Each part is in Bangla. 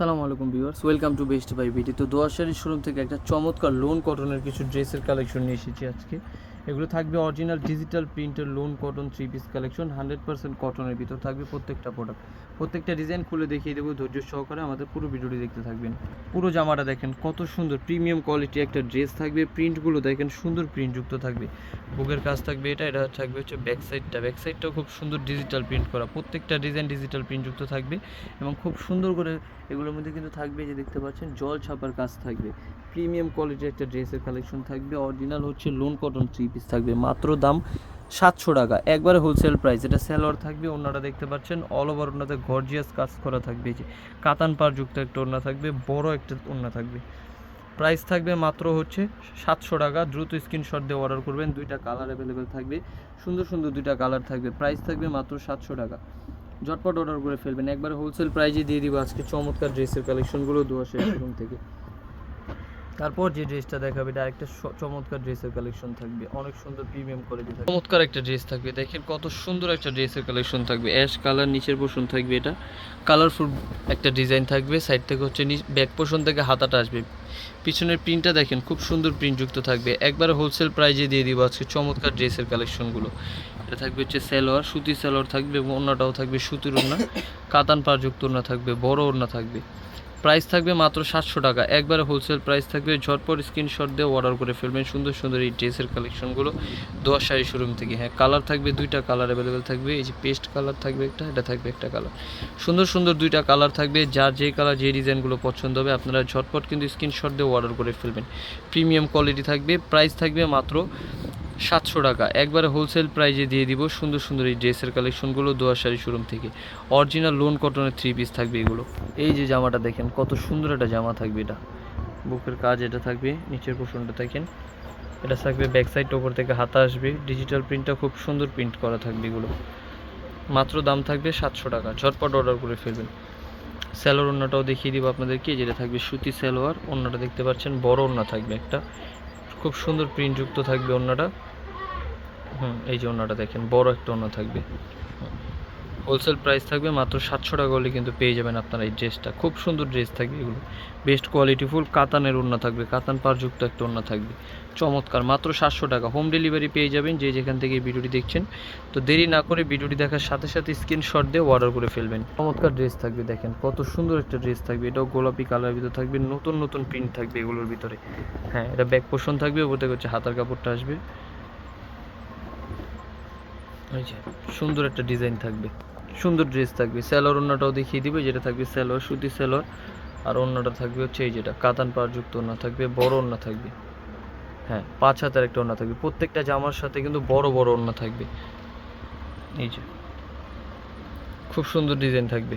সালামু আলাইকুম viewers, welcome to best buy BT তো দোয়াশারি শোরুম থেকে একটা চমৎকার লোন কটনের কিছু ড্রেসের কালেকশন নিয়ে এসেছি আজকে। এগুলো থাকবে অরিজিনাল ডিজিটাল প্রিন্টের lawn cotton three piece collection hundred percent কটনের ভিতর থাকবে প্রত্যেকটা প্রোডাক্ট প্রত্যেকটা ডিজাইন খুলে দেখিয়ে দেবো ধৈর্য সহকারে আমাদের পুরো ভিডিওটি দেখতে থাকবেন। পুরো জামাটা দেখেন কত সুন্দর প্রিমিয়াম কোয়ালিটি একটা ড্রেস থাকবে প্রিন্টগুলো দেখেন সুন্দর প্রিন্ট যুক্ত থাকবে। বুকের কাজ থাকবে এটা এটা থাকবে হচ্ছে ব্যাক সাইডটা ব্যাক সাইডটাও খুব সুন্দর ডিজিটাল প্রিন্ট করা। প্রত্যেকটা ডিজাইন ডিজিটাল প্রিন্ট যুক্ত থাকবে এবং খুব সুন্দর করে এগুলোর মধ্যে কিন্তু থাকবে যে দেখতে পাচ্ছেন জল ছাপার কাজ থাকবে। প্রিমিয়াম কোয়ালিটির একটা ড্রেসের কালেকশন থাকবে। অরিজিনাল হচ্ছে লোন কটন থ্রি পিস থাকবে, মাত্র দাম সাতশো টাকা। একবারে হোলসেল প্রাইস এটা সেলোয়ার থাকবে, ওনারা দেখতে পাচ্ছেন অল ওভার ওনাতে গর্জিয়াস কাজ করা থাকবে যে কাতান পার যুক্ত একটা ওড়না থাকবে, বড় একটা ওড়না থাকবে। প্রাইস থাকবে মাত্র হচ্ছে সাতশো টাকা, দ্রুত স্ক্রিনশট দিয়ে অর্ডার করবেন, দুইটা কালার অ্যাভেলেবেল থাকবে, সুন্দর সুন্দর দুইটা কালার থাকবে প্রাইস থাকবে মাত্র সাতশো টাকা। ঝটপট অর্ডার করে ফেলবেন, একবারে হোলসেল প্রাইজে দিয়ে দিব আজকে চমৎকার ড্রেসের কালেকশনগুলো দোয়া শেষ থেকে। তারপর যে ড্রেসটা দেখাবে এটা স- চমৎকার ড্রেসের কালেকশন থাকবে। অনেক সুন্দর প্রিমিয়াম কোয়ালিটি থাকবে। চমৎকার একটা ড্রেস থাকবে। দেখেন কত সুন্দর একটা ড্রেসের কালেকশন থাকবে। অ্যাশ কালার নিচের পোষণ থাকবে এটা। কালারফুল একটা ডিজাইন থাকবে। সাইড থেকে হচ্ছে ব্যাক পোষণ থেকে হাতাটা আসবে। পিছনের প্রিন্টটা দেখেন, খুব সুন্দর প্রিন্ট যুক্ত থাকবে। একবার হোলসেল প্রাইজে দিয়ে দিব আজকে চমৎকার ড্রেসের কালেকশনগুলো এটা থাকবে হচ্ছে সালোয়ার সুতি সালোয়ার থাকবে এবং ওড়নাটাও থাকবে সুতির ওড়না। কাতান পার যুক্ত ওড়না থাকবে, বড় ওড়না থাকবে। প্রাইস থাকবে মাত্র সাতশো টাকা। একবারে হোলসেল প্রাইস থাকবে, ঝটপট স্ক্রিনশট দিয়ে অর্ডার করে ফেলবেন সুন্দর সুন্দর এই ড্রেসের কালেকশনগুলো দোয়া শাড়ি শোরুম থেকে। হ্যাঁ কালার থাকবে দুইটা কালার অ্যাভেলেবেল থাকবে। এই যে পেস্ট কালার থাকবে একটা, এটা থাকবে একটা কালার সুন্দর সুন্দর দুইটা কালার থাকবে, যার যে কালার যে ডিজাইনগুলো পছন্দ হবে, আপনারা ঝটপট কিন্তু স্ক্রিনশট দিয়ে অর্ডার করে ফেলবেন। প্রিমিয়াম কোয়ালিটি থাকবে প্রাইস থাকবে মাত্র সাতশো টাকা। একবারে হোলসেল প্রাইজে দিয়ে দিব সুন্দর সুন্দর এই ড্রেসের কালেকশনগুলো দোয়া শাড়ি শোরুম থেকে। অরিজিনাল লোন কটনের থ্রি পিস থাকবে এগুলো। এই যে জামাটা দেখেন, কত সুন্দর একটা জামা থাকবে এটা। বুকের কাজ এটা থাকবে, নিচের পোষণটা দেখেন। এটা থাকবে ব্যাক সাইড ওপর থেকে হাতা আসবে। ডিজিটাল প্রিন্টটা খুব সুন্দর প্রিন্ট করা থাকবে এগুলো। মাত্র দাম থাকবে সাতশো টাকা। ঝটপট অর্ডার করে ফেলবেন। স্যালোয়ার ওড়নাটাও দেখিয়ে দিব আপনাদেরকে। যেটা থাকবে সুতি স্যালোয়ার ওড়নাটা দেখতে পাচ্ছেন, বড় ওড়না থাকবে একটা। খুব সুন্দর প্রিন্টযুক্ত থাকবে ওড়নাটা হুম এই যে ওড়নাটা দেখেন বড় একটা ওড়না থাকবে। হোলসেল প্রাইস থাকবে মাত্র সাতশো টাকা হলে কিন্তু পেয়ে যাবেন আপনারা এই ড্রেসটা। খুব সুন্দর ড্রেস থাকবে এগুলো। বেস্ট কোয়ালিটি ফুল, কাতানের ওড়না থাকবে, কাতান পারযুক্ত একটা ওড়না থাকবে। চমৎকার, মাত্র সাতশো টাকা। হোম ডেলিভারি পেয়ে যাবেন যে যেখান থেকে ভিডিওটি দেখছেন। তো দেরি না করে ভিডিওটি দেখার সাথে সাথে স্ক্রিনশট দিয়ে অর্ডার করে ফেলবেন। চমৎকার ড্রেস থাকবে, দেখেন কত সুন্দর একটা ড্রেস থাকবে। এটাও গোলাপি কালারের ভিতরে থাকবে, নতুন নতুন প্রিন্ট থাকবে এগুলোর ভিতরে। হ্যাঁ এটা ব্যাক পোষণ থাকবে ওপর থেকে হচ্ছে হাতার কাপড়টা আসবে। সুন্দর একটা ডিজাইন থাকবে। সুন্দর ড্রেস থাকবে। স্যালোর ওড়নাটাও দেখিয়ে দিবে, যেটা থাকবে স্যালোর সুতি স্যালোর আর অন্যটা থাকবে হচ্ছে এই যেটা, কাতান পাড়যুক্ত ওড়না থাকবে, বড় ওড়না থাকবে। হ্যাঁ পাঁচ হাতের একটা ওড়না থাকবে। প্রত্যেকটা জামার সাথে কিন্তু বড় বড় ওড়না থাকবে। এই যে, খুব সুন্দর ডিজাইন থাকবে।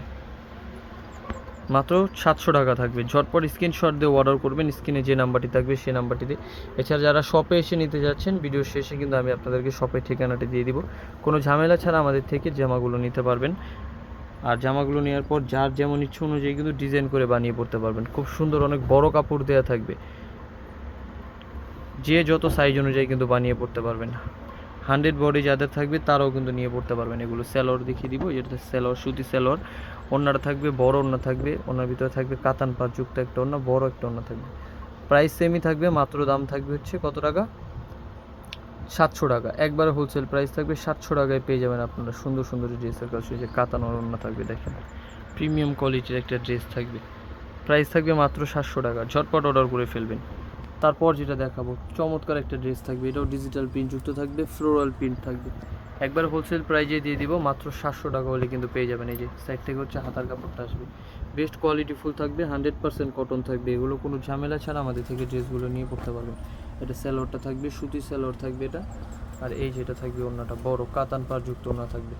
মাত্র সাতশো টাকা থাকবে। ঝটপট স্ক্রিনশট দিয়ে অর্ডার করবেন স্ক্রিনে যে নাম্বারটি থাকবে সেই নাম্বারটিতে। এছাড়া যারা শপে এসে নিতে যাচ্ছেন ভিডিও শেষে কিন্তু আমি আপনাদেরকে শপের ঠিকানাটি দিয়ে দিব। কোনো ঝামেলা ছাড়া আমাদের থেকে জামাগুলো নিতে পারবেন। আর জামাগুলো নেওয়ার পর যার যেমন ইচ্ছে অনুযায়ী কিন্তু ডিজাইন করে বানিয়ে পড়তে পারবেন। খুব সুন্দর অনেক বড় কাপড় দেওয়া থাকবে। যে যত সাইজ অনুযায়ী কিন্তু বানিয়ে পড়তে পারবেন। হান্ড্রেড বডি যাদের থাকবে তারাও কিন্তু নিয়ে পড়তে পারবেন। এগুলো স্যালোয়ার দেখিয়ে দিব যেটা স্যালোয়ার সুতি স্যালোয়ার ওনাটা থাকবে, বড় ওড়না থাকবে ওনার ভিতরে থাকবে কাতান যুক্ত একটা ওড়না বড় একটা ওড়না থাকবে। প্রাইস সেমই থাকবে, মাত্র দাম থাকবে হচ্ছে কত টাকা? সাতশো টাকা। একবার হোলসেল প্রাইস থাকবে, সাতশো টাকায় পেয়ে যাবেন আপনারা সুন্দর সুন্দর ড্রেসের কাছে যে কাতানোর ওড়না থাকবে, দেখেন। প্রিমিয়াম কোয়ালিটির একটা ড্রেস থাকবে। প্রাইস থাকবে মাত্র সাতশো টাকা। ঝটপট অর্ডার করে ফেলবেন। তারপর যেটা দেখাবো, চমৎকার একটা ড্রেস থাকবে, এটাও ডিজিটাল প্রিন্ট যুক্ত থাকবে ফ্লোরাল প্রিন্ট থাকবে। একবার হোলসেল প্রাইজে দিয়ে দিব, মাত্র সাতশো টাকা হলে কিন্তু পেয়ে যাবেন, এই যে সাইড থেকে হচ্ছে হাতার কাপড়টা আসবে। বেস্ট কোয়ালিটি ফুল থাকবে হান্ড্রেড পার্সেন্ট কটন থাকবে, এগুলো কোনো ঝামেলা ছাড়া আমাদের থেকে ড্রেসগুলো নিয়ে পড়তে পারবেন। এটা স্যালোয়ারটা থাকবে, সুতি স্যালোয়ার থাকবে এটা, আর এই যেটা থাকবে ওড়নাটা, বড় কাতান পার যুক্ত ওড়না থাকবে।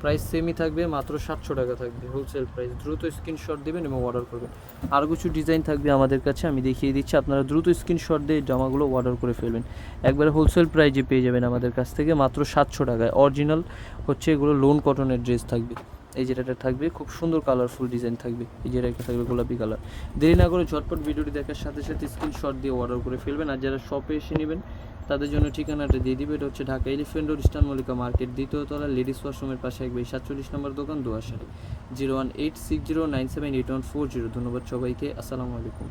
প্রাইস সেমই থাকবে, মাত্র সাতশো টাকা থাকবে। হোলসেল প্রাইস দ্রুত স্ক্রিনশট দেবেন এবং অর্ডার করবেন। আর কিছু ডিজাইন থাকবে আমাদের কাছে, আমি দেখিয়ে দিচ্ছি। আপনারা দ্রুত স্ক্রিনশট দিয়ে জামাগুলো অর্ডার করে ফেলবেন। একবারে হোলসেল প্রাইজে পেয়ে যাবেন আমাদের কাছ থেকে, মাত্র সাতশো টাকায়। অরিজিনাল হচ্ছে এগুলো লোন কটনের ড্রেস থাকবে। এই যেটা থাকবে, খুব সুন্দর কালারফুল ডিজাইন থাকবে। এই যেটা একটা থাকবে গোলাপি কালার দেরি না করে ঝটপট ভিডিওটি দেখার সাথে সাথে স্ক্রিনশট দিয়ে অর্ডার করে ফেলবেন। আর যারা শপে এসে নেবেন তাদের জন্য ঠিকানাটা দিয়ে দিবে, এটা হচ্ছে Dhaka elephant road, eastern Mallika market, দ্বিতীয় তলা লেডিস ওয়াশরুমের পাশে একবার সাতচল্লিশ নম্বর দোকান Doyashari zero one eight six zero nine seven eight one four zero. ধন্যবাদ সবাইকে, আসসালামু আলাইকুম।